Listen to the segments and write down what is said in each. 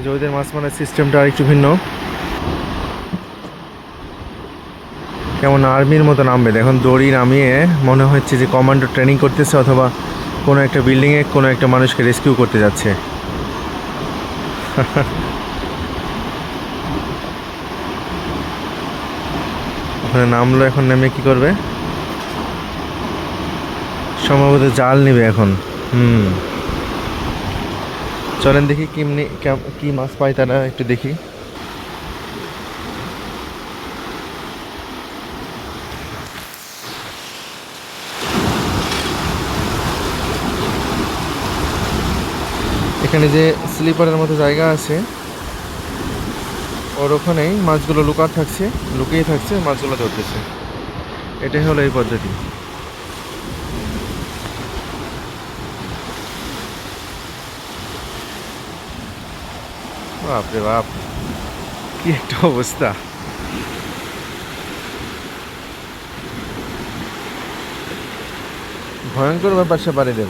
ওদের মাছ মারার সিস্টেমটা একটু ভিন্ন। কেমন আর্মির মতো নামবে। এখন দড়ি নামিয়ে মনে হচ্ছে যে কমান্ডো ট্রেনিং করতেছে অথবা কোনো একটা বিল্ডিংয়ে কোনো একটা মানুষকে রেস্কিউ করতে যাচ্ছে। ওখানে নামলো, এখন নেমে কি করবে? সম্ভবত জাল নেবে এখন। হুম। চলেন দেখি কেমনি কেম- কি মাছ পায় তারা একটু দেখি। এখানে যে স্লিপারের মতো জায়গা আছে, ওর ওখানেই মাছগুলো লুকার থাকছে, লুকিয়ে থাকছে, মাছগুলো ধরতেছে। এটাই হলো এই পদ্ধতি। বাপরে বাপ কি একটা অবস্থা ভয়ঙ্কর ব্যাপার সে বাড়িদের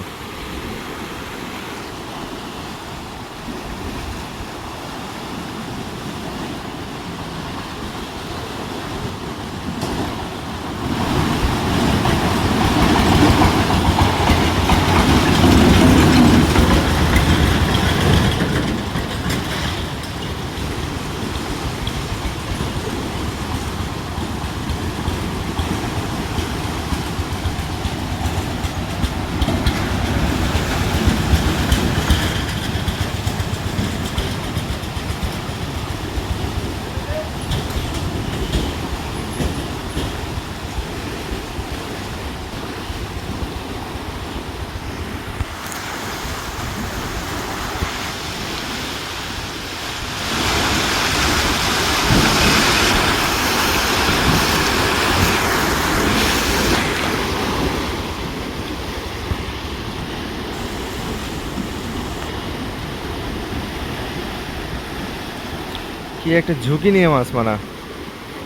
কি একটা ঝুঁকি নিয়ে মাছ মারা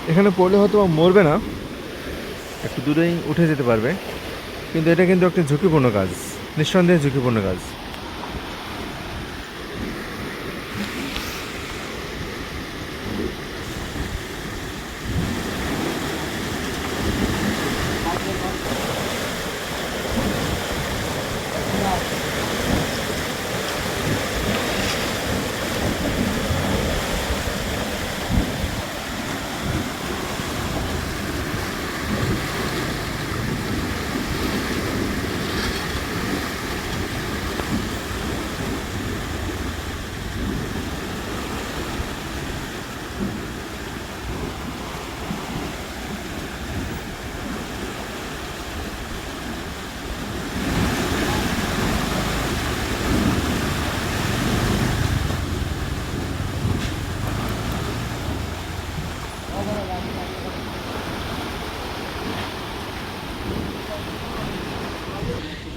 এখানে পড়লে হয়তো মরবে না। একটু দূরেই উঠে যেতে পারবে। কিন্তু এটা কিন্তু একটা ঝুঁকিপূর্ণ কাজ। নিঃসন্দেহে ঝুঁকিপূর্ণ কাজ।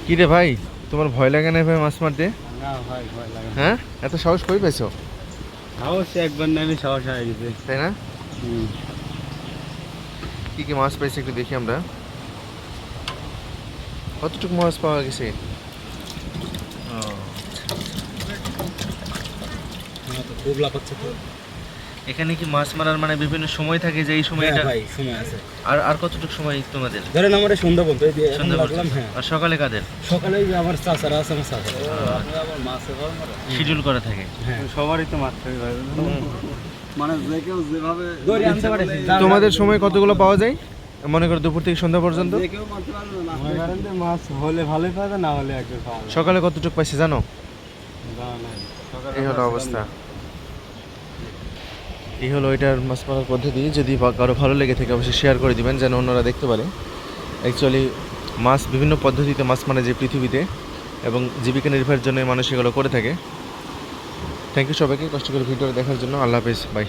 কি রে ভাই তোমার ভয় লাগে না ভাই মাছ মারতে? না ভাই ভয় লাগে হ্যাঁ? এত সাহস কই পেয়েছ সাহস একবার নামে সাহস হয়ে গেছে তাই না। কি কি মাছ পেয়েছি একটু দেখি আমরা। কতটুকু মাছ পাওয়া গেছে? আমার তো খুব লাফাচ্ছে তো। এখানে কি মাছ মারার মানে বিভিন্ন সময় থাকে যে এই সময় হ্যাঁ এটা? ভাই সময় আছে। আর আর কতটুকু সময় তোমাদের? ধরেন আমার সন্ধ্যা এখন সন্ধ্যা লাগলাম পর্যন্ত? হ্যাঁ। আর সকালে কাদের? সকালে যে আমার চাচারা আছে আমার চাচারা। আমার মাছে শিডিউল করা থাকে। হ্যাঁ। সবারই তো মাছ হবে ভাই মানে যে কেউ যেভাবে দড়ি আনতে পারে তোমাদের সময় কতগুলো পাওয়া যায়? মনে করো দুপুর থেকে সন্ধ্যা পর্যন্ত? মনে মাছ হলে ভালোই পাবে না হলে একটু সকালে কতটুকু পাইছে জানো? এই হলো অবস্থা। এই হলো এটার মাছ মারার পদ্ধতি। যদি কারও ভালো লেগে থাকে, অবশ্যই শেয়ার করে দিবেন যেন অন্যরা দেখতে পারে। অ্যাকচুয়ালি মাছ বিভিন্ন পদ্ধতিতে মাছ মারা যে পৃথিবীতে এবং জীবিকা নির্বাহের জন্য মানুষ এগুলো করে থাকে। থ্যাংক ইউ সবাইকে, কষ্ট করে ভিডিও দেখার জন্য। আল্লাহ হাফেজ বাই